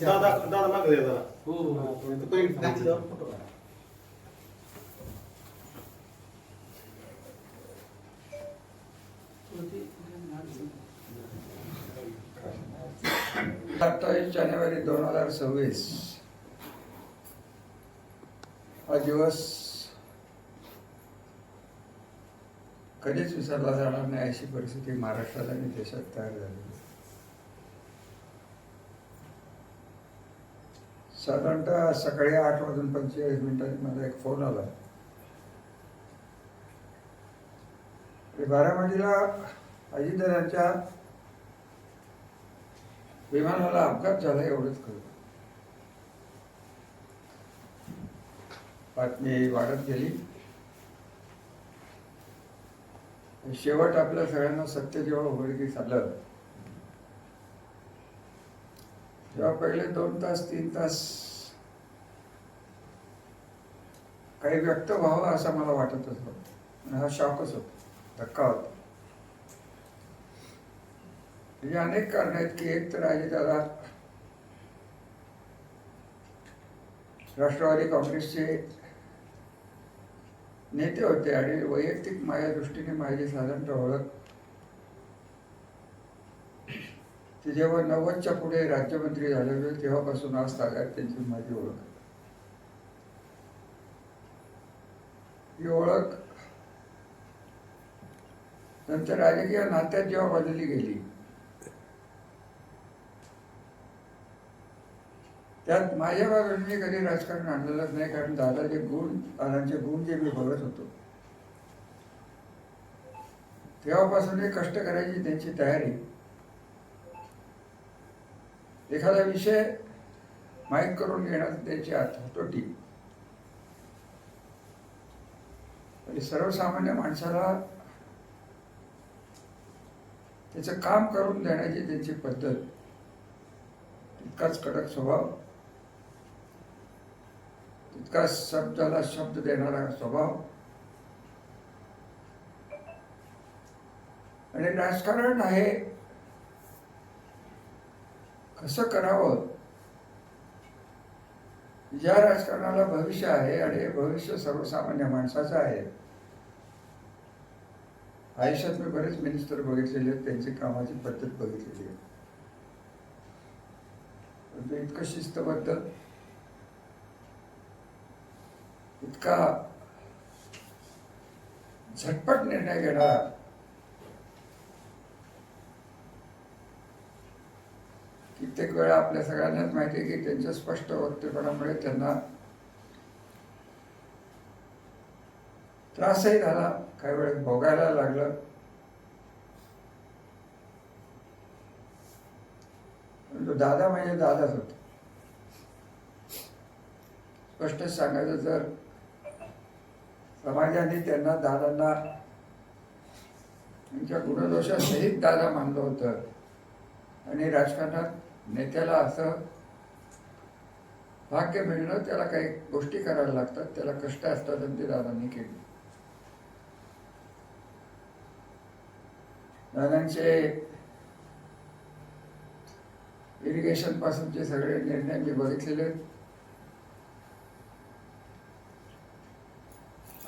दादा दादा मागे द्या जरा. हो हो काढा. सत्तावीस जानेवारी दोन हजार सव्वीस. हा दिवस कधीच विसरला जाणार नाही अशी परिस्थिती महाराष्ट्रात आणि देशात तयार झाली. साधारणतः सकाळी आठ वाजून पंचेचाळीस मिनिटांनी माझा एक फोन आला. बारामतीला अजितदादांच्या विमानाला अपघात झाला एवढंच कळलं बातमी वाढत गेली. शेवट आपल्या सगळ्यांना सत्य जेव्हा उघडकीस आलं तेव्हा पहिले दोन तास तीन तास काही व्यक्त व्हावं असं मला वाटतच होतं हा शॉकच होता धक्का होता. म्हणजे अनेक कारण आहेत की एक तर आहे त्याला राष्ट्रवादी काँग्रेसचे नेते होते आणि वैयक्तिक माझ्या दृष्टीने माझी साधारणतः ओळख ते जेव्हा नव्वदच्या पुढे राज्यमंत्री झाले होते तेव्हापासून आज तागायत त्यांची माझी ओळख ही ओळख नंतर राजकीय नात्यात जेव्हा बदलली गेली त्यात माझ्या बाजूने मी कधी राजकारण आणलेलंच नाही कारण दादाचे गुण दादांचे गुण जे मी बघत होतो तेव्हापासून हे कष्ट करायची त्यांची तयारी एखादा विषय माहीत करून घेणं त्याची हातोटी आणि सर्वसामान्य माणसाला त्याचं काम करून देण्याची त्यांची पद्धत तितकाच कडक स्वभाव तितकाच शब्दाला शब्द देणारा स्वभाव. आणि राजकारण आहे कसं करावं. ज्या राजकारणाला भविष्य आहे आणि हे भविष्य सर्वसामान्य माणसाचं आहे. आयुष्यात मी बरेच मिनिस्टर बघितलेले आहेत त्यांची कामाची पद्धत बघितलेली आहे. इतकं शिस्तबद्ध इतका झटपट निर्णय घेणारा कित्येक वेळा आपल्या सगळ्यांनाच माहिती आहे की त्यांच्या स्पष्ट वक्तेपणामुळे त्यांना त्रासही झाला. काही वेळेस भोगायला लागलं. परंतु दादा म्हणजे दादाच होते. स्पष्ट सांगायचं जर समाजाने त्यांना दादांना त्यांच्या गुणदोषासहित दादा मानलं होतं. आणि राजकारणात नेत्याला असं भाग्य मिळणं त्याला काही गोष्टी करायला लागतात त्याला कष्ट असतात आणि ते दादांनी केली दादांचे इरिगेशन पासूनचे सगळे निर्णय मी बघितलेले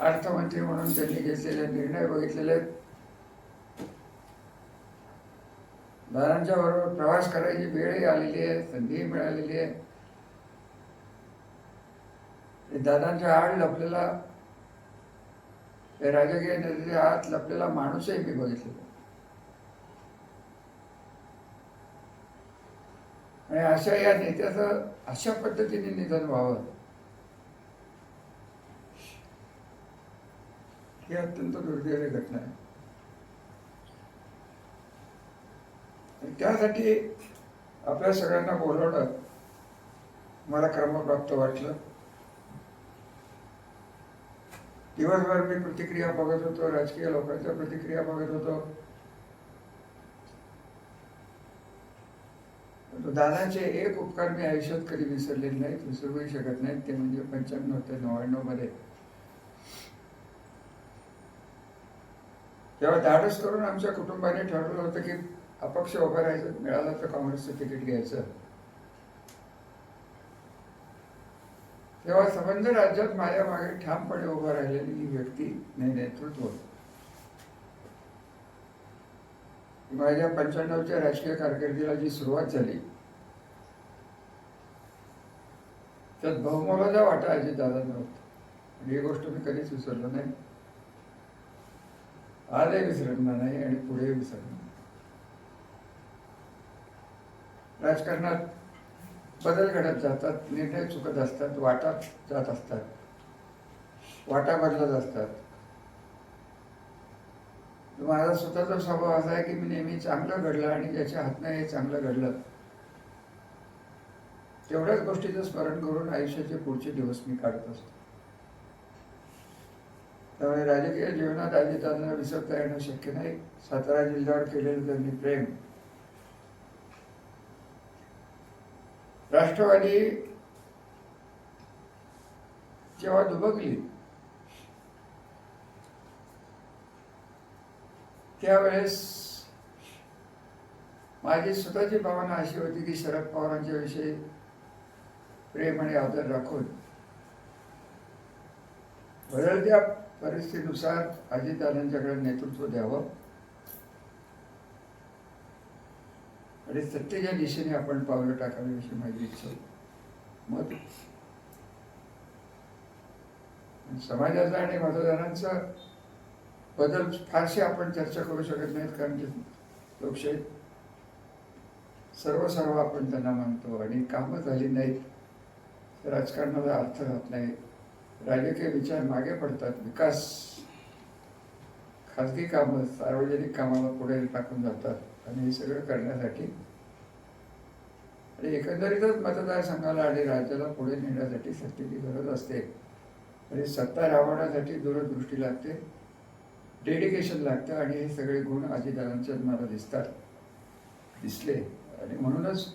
अर्थमंत्री म्हणून त्यांनी घेतलेले निर्णय बघितलेले आहेत. दादांच्या बरोबर प्रवास करायची वेळही आलेली आहे संधीही मिळालेली आहे. दादांच्या आड लपलेला राजकीय नेत्याच्या आत लपलेला माणूसही मी बघितलेला आणि अशा या नेत्याचं अशा पद्धतीने निधन व्हावं. ही अत्यंत दुर्दैवी घटना आहे. आणि त्यासाठी आपल्या सगळ्यांना बोलवणं मला क्रमप्राप्त वाटलं. दिवसभर मी प्रतिक्रिया बघत होतो राजकीय लोकांच्या प्रतिक्रिया बघत होतो. परंतु दादाचे एक उपकार मी आयुष्यात कधी विसरलेले नाहीत विसरूही शकत नाहीत. ते म्हणजे पंच्याण्णव ते नव्याण्णवमध्ये. तेव्हा धाडस करून आमच्या कुटुंबाने ठरवलं होतं की अपक्ष उभं राहायचं मिळालं तर काँग्रेसचं तिकीट घ्यायचं. तेव्हा संबंध राज्यात माझ्या मागे ठामपणे उभं राहिलेली ही व्यक्ती नाही नेतृत्व. माझ्या पंच्याण्णवच्या राजकीय कारकिर्दीला जी सुरुवात झाली त्यात बहुमोलाचा वाटा अजित दादांना होता. आणि ही गोष्ट मी कधीच विसरलो नाही. आजही विसरणार नाही आणि पुढे विसरणार नाही राजकारणात बदल घडत जातात निर्णय चुकत असतात वाटा जात असतात वाटा बदलत असतात. माझा स्वतःचा स्वभाव असा आहे की मी नेहमी चांगलं घडलं आणि ज्याच्या हातनं हे चांगलं घडलं तेवढ्याच गोष्टीचं स्मरण करून आयुष्याचे पुढचे दिवस मी काढत असतो. त्यामुळे राजकीय जीवनात अजितांना विसरता येणं शक्य नाही. सातारा जिल्ह्यावर केलेलं त्यांनी प्रेम राष्ट्रवादी जेव्हा दुबकली त्यावेळेस माझी स्वतःची भावना अशी होती की शरद पवारांच्या विषयी प्रेम आणि आदर राखून बदलत्या परिस्थितीनुसार अजितदादांच्याकडे नेतृत्व द्यावं. आणि सत्तेच्या दिशेने आपण पावलं टाकावी अशी माझी इच्छा मत आणि समाजाचा आणि मतदारांचा बदल फारसे आपण चर्चा करू शकत नाहीत कारण की लोकशाही सर्व सर्व आपण त्यांना मानतो आणि कामं झाली नाहीत तर अर्थ राहत नाही राजकीय विचार मागे पडतात विकास खाजगी कामं सार्वजनिक कामाला पुढे टाकून जातात. आणि हे सगळं करण्यासाठी. आणि एकंदरीतच मतदारसंघाला आणि राज्याला पुढे नेण्यासाठी सत्तेची गरज असते. आणि सत्ता राबवण्यासाठी दूरदृष्टी लागते डेडिकेशन लागतं आणि हे सगळे गुण अजितदादांच्यात मला दिसतात दिसले. आणि म्हणूनच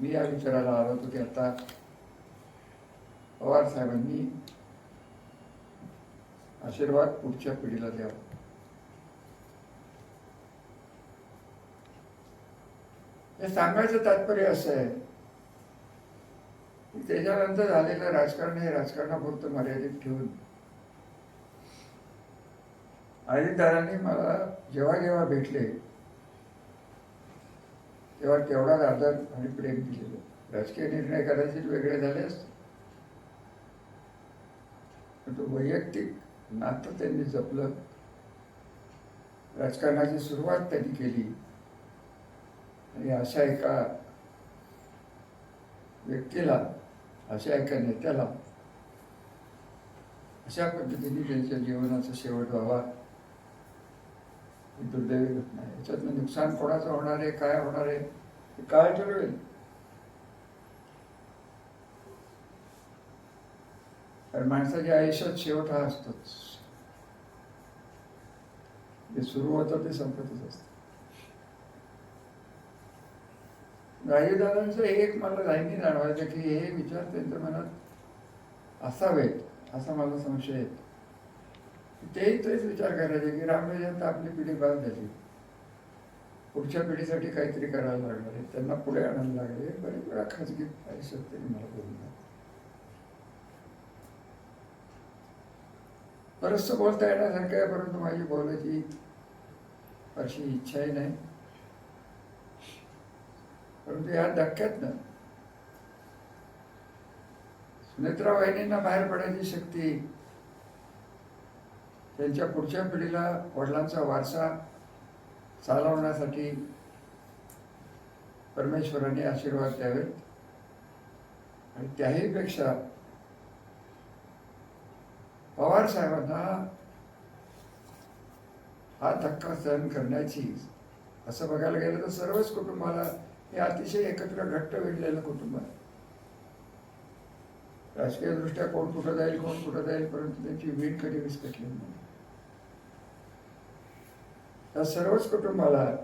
मी या विचाराला आलो होतो की आता पवार साहेबांनी आशीर्वाद पुढच्या पिढीला द्यावा. हे सांगायचं तात्पर्य असं आहे की त्याच्यानंतर झालेलं राजकारण हे राजकारणापुरतं मर्यादित ठेवून. अजितदारांनी मला जेव्हा जेव्हा भेटले तेव्हा तेवढाच आदर आणि प्रेम दिलेलं. राजकीय निर्णय कदाचित वेगळे झाले असते. वैयक्तिक नातं त्यांनी जपलं. राजकारणाची सुरुवात त्यांनी केली. आणि अशा एका व्यक्तीला अशा एका नेत्याला अशा पद्धतीने त्यांच्या जीवनाचा शेवट व्हावा. ही दुर्दैवी घटना आहे. याच्यातनं नुकसान कोणाचं होणार आहे? काय होणार आहे? हे काय ठरवेल कारण माणसाच्या आयुष्यात शेवट हा असतोच. जे सुरू होतं ते संपतच असतं. राजदादांचं एक मला लाईनी जाणवायचं की हे विचार त्यांच्या मनात असावेत असा मला संशय आहे. तेही तेच विचार करायचे की रामराजांत आपली पिढी बाद झाली. पुढच्या पिढीसाठी काहीतरी करायला लागणार आहे. त्यांना पुढे आणायला लागले बरेच वेळा खाजगी आयुष्यात त्यांनी मला बोलणार बरंचसं बोलता येण्यासारखं आहे परंतु माझी बोलायची अशी इच्छाही नाही. परंतु ह्या धक्क्यातनं. सुनेत्रा वाहिनींना बाहेर पडायची शक्ती त्यांच्या पुढच्या पिढीला वडिलांचा वारसा चालवण्यासाठी परमेश्वराने आशीर्वाद द्यावेत. आणि त्याही पेक्षा पवार साहेबांना हा धक्का सहन करण्याची असं बघायला गेलं तर सर्वच कुटुंबाला हे अतिशय एकत्र घट्ट विणलेलं कुटुंब आहे. राजकीय दृष्ट्या कोण कुठं जाईल कोण कुठं जाईल परंतु त्यांची वीट कधी विस्कटली नाही. या सर्वच कुटुंबाला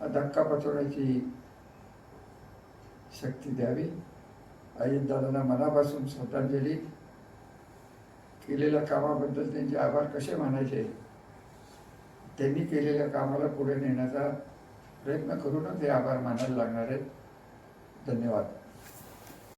हा धक्का पचवण्याची शक्ती द्यावी. अजितदादांना मनापासून श्रद्धांजली. केलेल्या कामाबद्दल त्यांचे आभार कसे मानायचे? त्यांनी केलेल्या कामाला पुढे नेण्याचा प्रयत्न करूनच हे आभार मानायला लागणार आहेत. धन्यवाद.